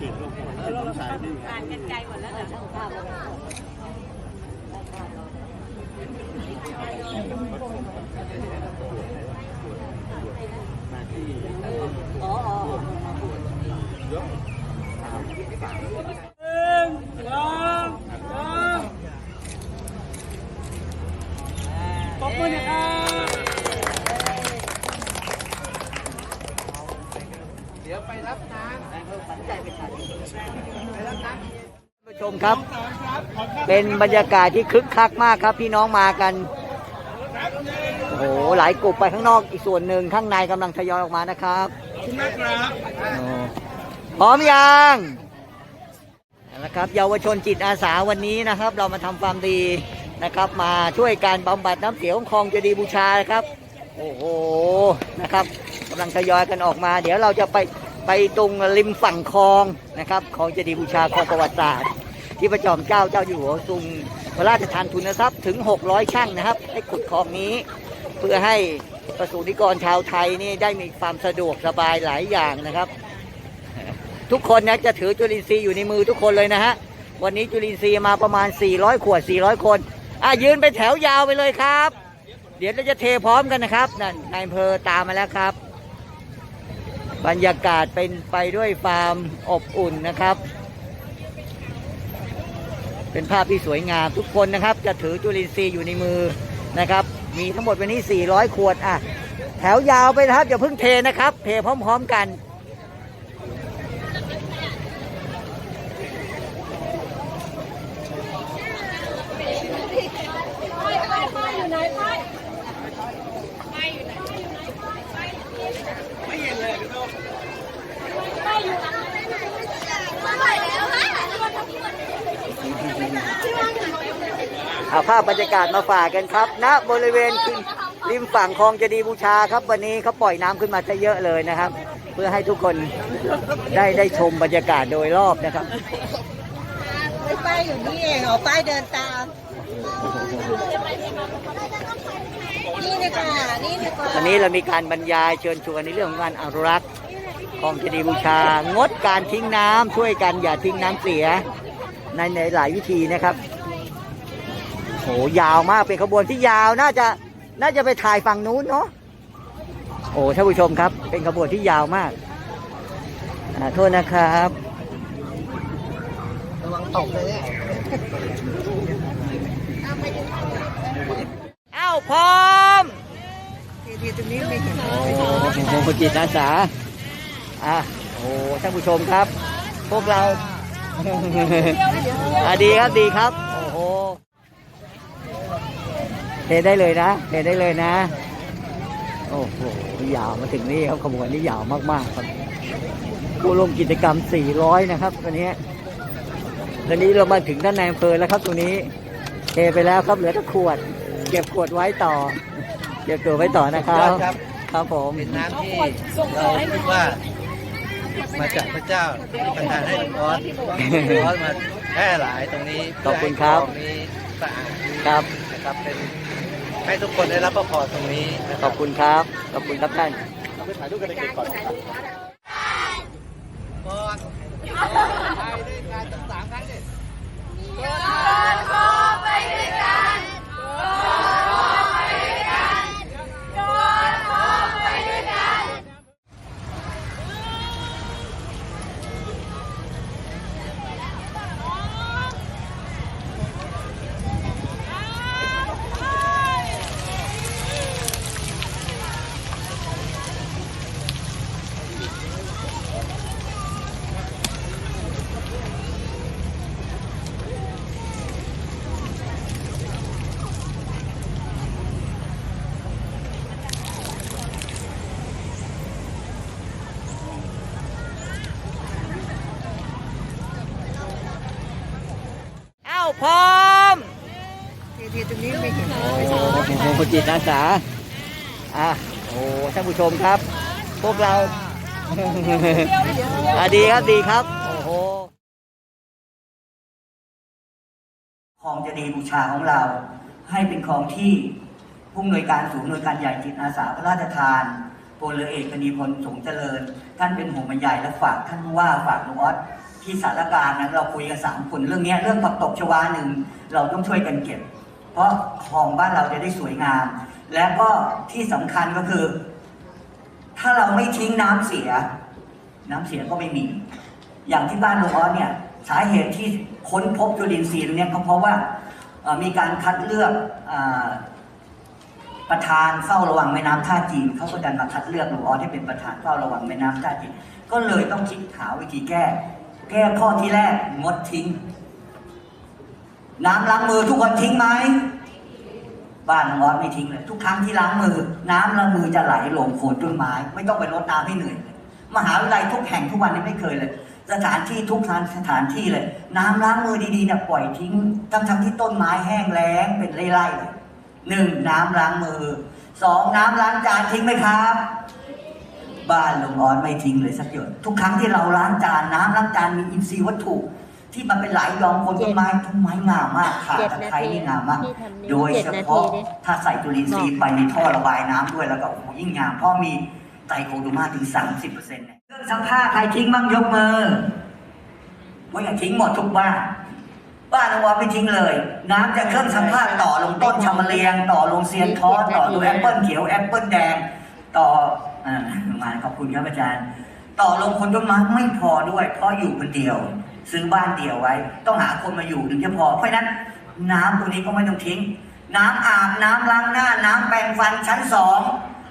กิ่งลูกหัวแล้วต้องใส่นี่อ่านกันไกลหมดแล้วเหรอมาที่อ๋ออ๋อยกสามสามปรบ มือหน่อยครับผู้ชมครับ เป็นบรรยากาศที่คึกคักมากครับ พี่น้องมากันโอ้โหหลายกลุ่มไปข้างนอกอีกส่วนหนึ่งข้างในกำลังทยอยออกมานะครับโอ้พร้อมยังเอาละครับเยาวชนจิตอาสาวันนี้นะครับ เรามาทำความดีนะครับ มาช่วยการบำบัดน้ำเสียของคลองเจดีย์บูชานะครับ โอ้โหนะครับกำลังทยอยกันออกมา เดี๋ยวเราจะไป ไปตรงริมฝั่งคลองนะครับคลองเจดีย์บูชาคลองประวัติศาสตร์ ที่พระจอมเจ้าเจ้าอยู่หัวทรงพระราชทานทุนทรัพย์ถึง 600 ช่างนะครับ ให้ขุดคลองนี้ เพื่อให้ประสบนิกรชาวไทยนี่ได้มีความสะดวกสบายหลายอย่างนะครับ ทุกคนนะจะถือจุลินทรีย์อยู่ในมือทุกคนเลยนะฮะวันนี้จุลินทรีย์มาประมาณ 400 ขวด 400 คน อะยืนเป็นแถวยาวไปเลยครับ เดี๋ยวเราจะเทพร้อมกันนะครับ นั่นนายอำเภอตามมาแล้วครับ บรรยากาศเป็นไปด้วยความอบอุ่นนะครับ เป็นภาพที่สวยงามทุกคนนะครับ จะถือจุลินทรีย์อยู่ในมือนะครับ มีทั้งหมดวันนี้ 400 ขวดอะ แถวยาวไปนะครับอย่าเพิ่งเทนะครับ เทพร้อม ๆ กัน เอาภาพบรรยากาศมาฝากกันครับณบริเวณริมฝั่งคลองเจดีย์บูชาครับ วันนี้เขาปล่อยน้ำขึ้นมาซะเยอะเลยนะครับ เพื่อให้ทุกคนได้ได้ชมบรรยากาศโดยรอบนะครับไม่ป้ายอยู่นี่เองเหรอป้ายเดินตามนี่ดีกว่านี่ดีกว่าวันนี้เรามีการบรรยายเชิญชวนในเรื่องของการอนุรักษ์ คลองเจดีย์บูชางดการทิ้งน้ำช่วยกันอย่าทิ้งน้ำเสีย ในในหลายวิธีนะครับโหยาวมากเป็นขบวนที่ยาวน่าจะน่าจะไปถ่ายฝั่งนู้นเนาะโอ้ท่านผู้ชมครับ เป็นขบวนที่ยาวมากอ่าโทษนะครับระวังตกเลยเนี่ยเอ้าพร้อมทีตรงนี้ไม่เห็นโอ้โหจิตอาสา อะโอ้ท่านผู้ชมครับ พวกเราอะดีครับดีครับ โอ้โหเทได้เลยนะเทได้เลยนะ โอ้โหยาวมาถึงนี่ครับขบวนนี้ยาวมากๆครับผู้ร่วมกิจกรรม 400 นะครับวันนี้ตอนนี้เรามาถึงด้านในอำเภอแล้วครับตรงนี้เทไปแล้วครับเหลือแต่ขวด เก็บขวดไว้ต่อเก็บตัวไว้ต่อนะครับ ครับครับผมเป็นน้ำที่เราคิดว่า มาจากพระเจ้าที่ประทานให้ลูกออสลูกออสมาแพร่หลายตรงนี้ขอบคุณครับเพื่อให้คลองนี้สะอาดครับนะครับเป็นให้ทุกคนได้รับพระพรตรงนี้นะคขรัอบคุณครับขอบคุณครับท่านเราไปถ่ายรูปกันเด็กๆก่อนก่อนถ่ายด้วยการตั้งสามครั้งดิเอ้าพร้อม ที ตรงนี้ไม่เห็นโอ้โหจิตอาสาอะโอ้ท่านผู้ชมครับ พวกเราอะดีครับดีครับ โอ้โหของจะดีบูชาของเรา ให้เป็นของที่ผู้อำนวยการศูนย์อำนวยการใหญ่จิตอาสาพระราชทานพลเรือเอกคณีพลสงเจริญ ท่านเป็นห่วงบรรยายและฝากท่านว่าฝากลุงออสที่สารการนะเราคุยกันสามคนเรื่องเนี้ยเรื่องผักตบชวาหนึ่งเราต้องช่วยกันเก็บ เพราะคลองบ้านเราจะได้สวยงาม และก็ที่สำคัญก็คือ ถ้าเราไม่ทิ้งน้ำเสีย น้ำเสียก็ไม่มี อย่างที่บ้านลุงออสเนี่ยสาเหตุที่ค้นพบจุลินทรีย์ตรงเนี้ยก็เพราะว่าเอ่อมีการคัดเลือกอาประธานเฝ้าระวังแม่น้ำท่าจีนเขาก็ดันมาคัดเลือกลุงออสให้เป็นประธานเฝ้าระวังแม่น้ำท่าจีน ก็เลยต้องคิดหาวิธีแก้ แก้ข้อที่แรกงดทิ้ง น้ำล้างมือทุกคนทิ้งไหมบ้านลุงออสไม่ทิ้งเลย ทุกครั้งที่ล้างมือ น้ำล้างมือจะไหลลงโคนต้นไม้ ไม่ต้องไปรดน้ำให้เหนื่อยมหาวิทยาลัยทุกแห่งทุกวันนี้ไม่เคยเลย สถานที่ทุกสถานที่เลย น้ำล้างมือดีๆเนี่ยปล่อยทิ้งทั้งทั้งที่ต้นไม้แห้งแล้งเป็นไร่ๆเลยหนึ่งน้ำล้างมือสองน้ำล้างจานทิ้งไหมครับ บ้านลุงออสไม่ทิ้งเลยสักหยดทุกครั้งที่เราล้างจานน้ำล้างจานมีอินทรีย์วัตถุ ที่มันเป็นไหลยองบนต้นไม้ต้นไม้งามมากขาตะไคร้นี่งามมาก โดยเฉพาะถ้าใส่จุลินทรีย์ไปในท่อระบายน้ำด้วยแล้วก็โอ้โหยิ่งงามเพราะมีไตรโคโดมาถึง 30%เนี่ยเครื่องซักผ้าใครทิ้งบ้างยกมือว่าอย่าทิ้งหมดทุกบ้านบ้านลุงออสไม่ทิ้งเลย น้ำจากเครื่องซักผ้าต่อลงต้นชำมะเรียง ต่อลงเซียนท้อต่อลงแอปเปิลเขียวแอปเปิลแดง ต่ออ่ามาขอบคุณครับอาจารย์ ต่อลงคนต้นไม้ไม่พอด้วย เพราะอยู่คนเดียว ซื้อบ้านเดียวไว้ ต้องหาคนมาอยู่ถึงจะพอ เพราะนั้นน้ำตัวนี้ก็ไม่ต้องทิ้ง น้ำอาบน้ำล้างหน้า น้ำแปรงฟันชั้นสอง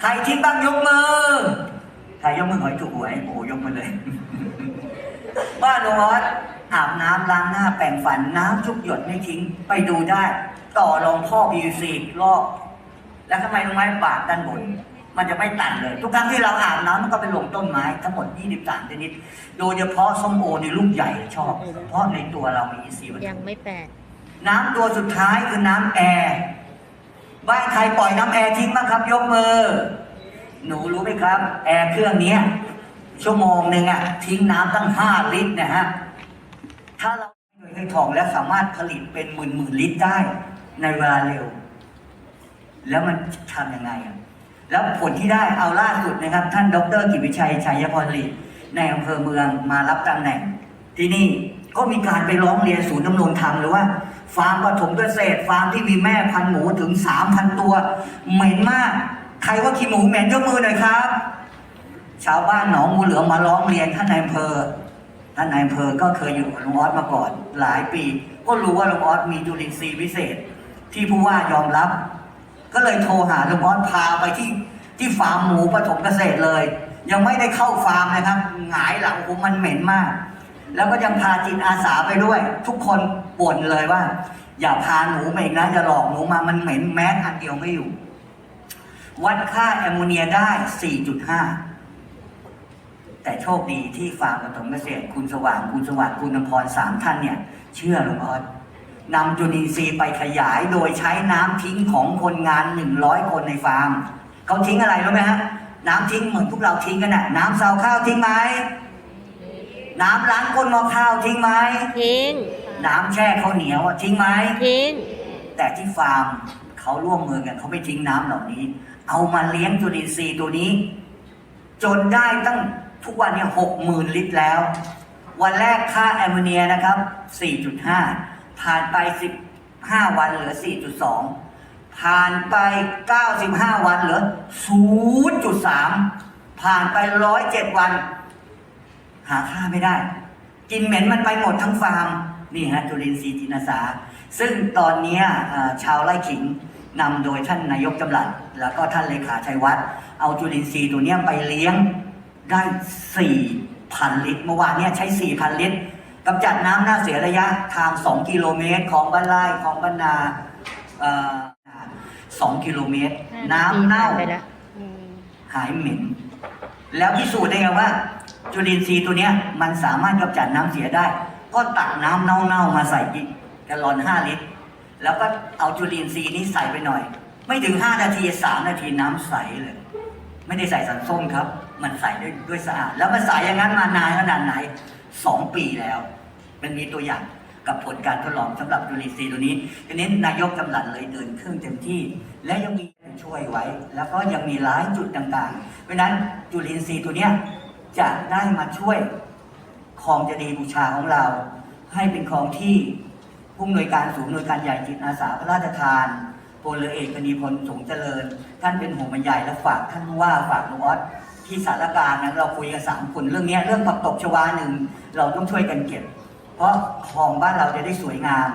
ใครทิ้งบ้างยกมือใครยกมือขอให้ถูกหวยโอ้โหยกมาเลยบ้านลุงออสอาบน้ำล้างหน้าแปรงฟันน้ำทุกหยดไม่ทิ้งไปดูได้ ต่อลงท่อ PVC รอบแล้วทำไมรู้ไหมบาดด้านบน มันจะไม่ตันเลย ทุกครั้งที่เราอาบน้ำมันก็ไปลงต้นไม้ทั้งหมด 23 ชนิด โดยเฉพาะส้มโอในลูกใหญ่ชอบ เพราะในตัวเรามีอินทรีย์วัตถุยังไม่แปดน้ำตัวสุดท้ายคือน้ำแอร์บ้านใครปล่อยน้ำแอร์ทิ้งบ้างครับยกมือ หนูรู้ไหมครับ แอร์เครื่องเนี้ยชั่วโมงหนึ่งอะทิ้งน้ำตั้งห้าลิตรนะฮะถ้าเราหน่วยเงินทองและสามารถผลิตเป็นหมื่นหมื่นลิตรได้ในเวลาเร็ว แล้วมันทำยังไงอะ แล้วผลที่ได้เอาล่าสุดนะครับ ท่านดรกิวิชัยชัยพรลีในอำเภอเมืองมารับตำแหน่ง ที่นี่ก็มีการไปร้องเรียนศูนย์ดำรงธรรมหรือว่าฟาร์มปฐมเกษตรฟาร์มที่มีแม่พันหมูถึง3,000ตัวเหม็นมาก ใครว่าขี้หมูเหม็นยกมือหน่อยครับ ชาวบ้านหนองงูเหลือมมาร้องเรียนท่านนายอำเภอท่านนายอำเภอก็เคยอยู่กับลุงออสมาก่อนหลายปี ก็รู้ว่าลุงออสมีจุลินทรีย์พิเศษ ที่ผู้ว่ายอมรับ ก็เลยโทรหาลุงออสพาไปที่ที่ฟาร์มหมูปฐมเกษตรเลย ยังไม่ได้เข้าฟาร์มนะครับหงายหลังผมมันเหม็นมาก แล้วก็ยังพาจิตอาสาไปด้วย ทุกคนบ่นเลยว่า อย่าพาหนูมาอีกนะอย่าหลอกหนูมามันเหม็นแม้อันเดียวไม่อยู่ วัดค่าแอมโมเนียได้ 4.5 แต่โชคดีที่ฟาร์มปฐมเกษตรคุณสว่างคุณสวัสดิ์คุณนพรสามท่านเนี่ย เชื่อลุงออส นำจุลินทรีย์ไปขยายโดยใช้น้ำทิ้งของคนงานหนึ่งร้อยคนในฟาร์มเขาทิ้งอะไรรู้ไหมฮะน้ำทิ้งเหมือนพวกเราทิ้งกันน่ะ น้ำเสาข้าวทิ้งไหมน้ำล้างก้นหม้อข้าวทิ้งไหมทิ้ง น้ำแช่ข้าวเหนียวอะทิ้งไหมทิ้ง แต่ที่ฟาร์มเขาร่วมมือกันเขาไม่ทิ้งน้ำเหล่านี้ เอามาเลี้ยงจุลินทรีย์ตัวนี้ จนได้ตั้งทุกวันเนี่ยหกหมื่นลิตรแล้ว วันแรกค่าแอมโมเนียนะครับ 4.5 ผ่านไป 15 วันเหลือ 4.2 ผ่านไป 95 วันเหลือ 0.3 ผ่านไป 107 วัน หาค่าไม่ได้ กินเหม็นมันไปหมดทั้งฟาร์ม นี่ฮะจุลินทรีย์จินาสา ซึ่งตอนนี้ชาวไร่ขิงนำโดยท่านนายกจำหลัด แล้วก็ท่านเลขาชัยวัฒน์เอาจุลินทรีย์ตัวเนี้ยไปเลี้ยงได้ 4,000 ลิตร เมื่อวานนี้ใช้ 4,000 ลิตร กำจัดน้ำหน้าเสียระยะทาง 2 กิโลเมตรของบ้านไร่ของบ้านนาเอ่อ2กิโลเมตร น้ำเน่าไปแล้วหายเหม็น แล้วพิสูจน์ได้ไงว่า จุลินทรีย์ตัวเนี้ย มันสามารถกำจัดน้ำเสียได้ ก็ตักน้ำเน่าๆมาใส่กิแกลลอนห้าลิตร แล้วก็เอาจุลินทรีย์นี้ใส่ไปหน่อย ไม่ถึงห้านาทีสามนาทีน้ำใสเลย ไม่ได้ใส่สารส้มครับ มันใส่ด้วยด้วยสะอาด แล้วมันใส่อย่างนั้นมานานขนาดไหน สองปีแล้ว มันมีตัวอย่างกับผลการทดลองสำหรับจุลินทรีตัวนี้ทีนี้นายกกำลัดเลยเดินเครื่องเต็มที่ และยังมีช่วยไว้ แล้วก็ยังมีหลายจุดต่างๆ เพราะฉะนั้นจุลินทรีย์ตัวเนี้ยจะได้มาช่วยคลองเจดีย์บูชาของเรา ให้เป็นคลองที่ผู้อำนวยการศูนย์อำนวยการใหญ่จิตอาสาพระราชทานพลเรือเอกกนีพลสงเจริญ ท่านเป็นห่วงบรรยายและฝากท่านว่าฝากลุงออสที่สารการนะเราคุยกันสามคนเรื่องเนี้ยเรื่องผักตบชวาหนึ่ง เราต้องช่วยกันเก็บ เพราะคลองบ้านเราจะได้สวยงาม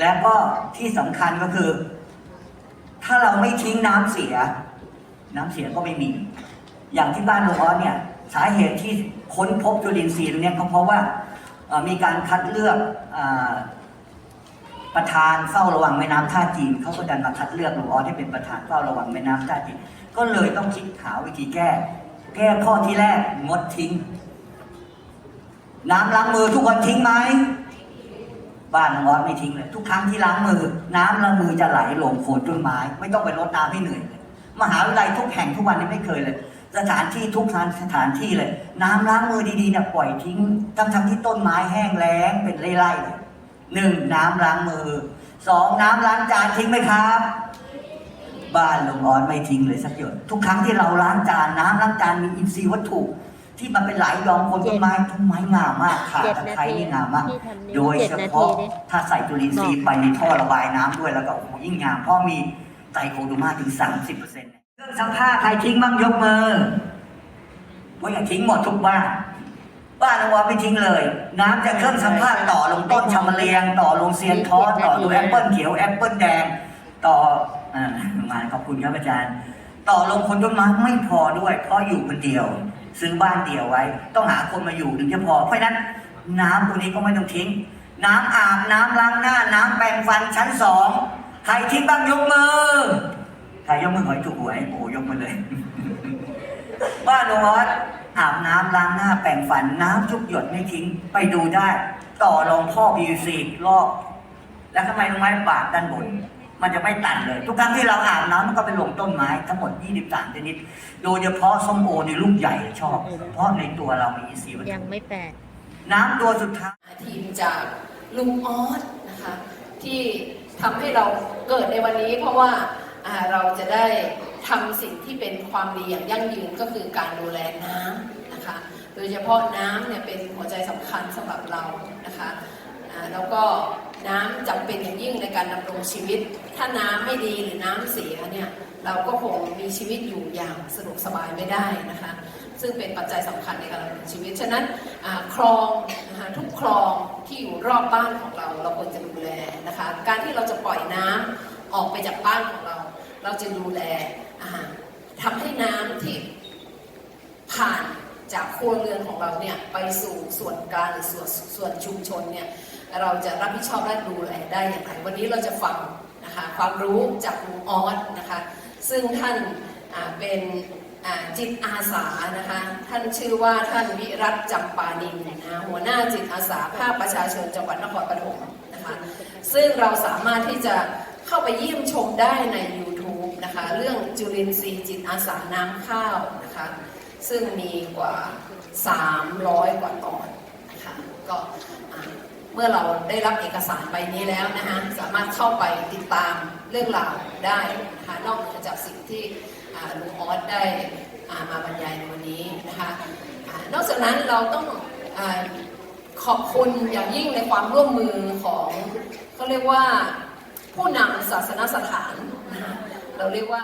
และก็ที่สำคัญก็คือ ถ้าเราไม่ทิ้งน้ำเสีย น้ำเสียก็ไม่มี อย่างที่บ้านลุงออเนี่ยสาเหตุที่ค้นพบจุลินทรีย์ตรงเนี้ยก็เพราะว่าเอ่อมีการคัดเลือกอาประธานเฝ้าระวังแม่น้ำท่าจีนเขาก็ดันมาคัดเลือกลุงออสให้เป็นประธานเฝ้าระวังแม่น้ำท่าจีนก็เลยต้องคิดหาวิธีแก้ แก้ข้อที่แรกงดทิ้ง น้ำล้างมือทุกคนทิ้งไหมบ้านน้องออสไม่ทิ้งเลย ทุกครั้งที่ล้างมือ น้ำล้างมือจะไหลลงโคนต้นไม้ ไม่ต้องไปรดน้ำให้เหนื่อยเลยมหาวิทยาลัยทุกแห่งทุกวันนี้ไม่เคยเลย สถานที่ทุกสถานที่เลย น้ำล้างมือดีๆเนี่ยปล่อยทิ้งทั้งทั้งที่ต้นไม้แห้งแล้งเป็นไร่ๆหนึ่งน้ำล้างมือสองน้ำล้างจานทิ้งไหมครับ บ้านลุงออสไม่ทิ้งเลยสักหยดทุกครั้งที่เราล้างจานน้ำล้างจานมีอินทรีย์วัตถุ ที่มันเป็นไหลยองบนต้นไม้ต้นไม้งามมากขาเจ็ดตะนาไคร้ทีนี่งามมากพี่ทำนิ้วโดยเจ็ดเฉนาพาะทีดิถ้าใส่จุลินทรีย์ไปในท่อระบายน้ำด้วยแล้วก็โอ้โหยิ่งงามเพราะมีไตรโคโดมาถึง 30%เครื่องซักผ้าใครทิ้งบ้างยกมือว่าอย่าทิ้งหมดทุกบ้านบ้านเราว่าไม่ทิ้งเลย น้ำจากเครื่องซักผ้าต่อลงต้นชำมะเลียง ต่อลงเซียนทอสต่อลงแอปเปิลเขียวแอปเปิลแดงต่ออ่ามาขอบคุณครับอาจารย์ ต่อลงคนต้นไม้ไม่พอด้วย เพราะอยู่คนเดียว ซื้อบ้านเดียวไว้ ต้องหาคนมาอยู่ถึงจะพอ เพราะนั้นน้ำตัวนี้ก็ไม่ต้องทิ้ง น้ำอาบน้ำล้างหน้า น้ำแปรงฟันชั้นสองใครทิ้งบ้างยกมือใครยกมือขอให้ถูกหวยโอ้ยกมือเลยบ้านลุงอสอาบน้ำล้างหน้าแปรงฟันน้ำทุกหยดไม่ทิ้งไปดูได้ ต่อรองท่อ PVC รอบแล้วทำไมรู้ไหมบาดด้านบน มันจะไม่ตันเลย ทุกครั้งที่เราอาบน้ำมันก็ไปลงต้นไม้ทั้งหมด 23 ชนิด โดยเฉพาะส้มโอในลูกใหญ่ชอบ เพราะในตัวเรามีอินทรีย์วัตยัถุงไม่แตกน้ำตัวสุดท้าย ทีมจากลุงออสนะคะ ที่ทำให้เราเกิดในวันนี้ เพราะว่าอ่าเราจะได้ทำสิ่งที่เป็นความดีอย่างยั่งยืนก็คือการดูแลน้ำนะคะ โดยเฉพาะน้ำเนี่ยเป็นหัวใจสำคัญสำหรับเรานะคะอ่า แล้วก็น้ำจำเป็นอย่างยิ่งในการดำรงชีวิต ถ้าน้ำไม่ดีหรือน้ำเสียเนี่ยเราก็คงมีชีวิตอยู่อย่างสะดวกสบายไม่ได้นะคะ ซึ่งเป็นปัจจัยสำคัญในการดำเนินชีวิต ฉะนั้นคลองนะคะทุกคลองที่อยู่รอบบ้านของเรา เราควรจะดูแลนะคะ การที่เราจะปล่อยน้ำออกไปจากบ้านของเรา เราจะดูแลอ่าทำให้น้ำที่ผ่านจากครัวเรือนของเราเนี่ยไปสู่ส่วนกลางหรือส่วนส่วนชุมชนเนี่ย เราจะรับผิดชอบและดูแลได้อย่างไรวันนี้เราจะฟังนะคะความรู้จากลุงออสนะคะซึ่งท่านเป็นจิตอาสานะคะท่านชื่อว่าท่านวิรัตจำปานินนะคะหัวหน้าจิตอาสาภาคประชาชนจังหวัดนครปฐมนะคะซึ่งเราสามารถที่จะเข้าไปเยี่ยมชมได้ใน YouTube นะคะเรื่องจุลินทรีย์จิตอาสาน้ำข้าวนะคะซึ่งมีกว่า 300 กว่าตอนนะคะก็ เมื่อเราได้รับเอกสารใบนี้แล้วนะคะสามารถเข้าไปติดตามเรื่องราวได้นะคะนอกเหนือจากสิ่งที่ลุงออสได้มาบรรยายในวันนี้นะคะอ่านอกจากนั้นเราต้องอขอบคุณอย่างยิ่งในความร่วมมือของเขาเรียกว่าผู้นำศาสนสถานนะะเราเรียกว่า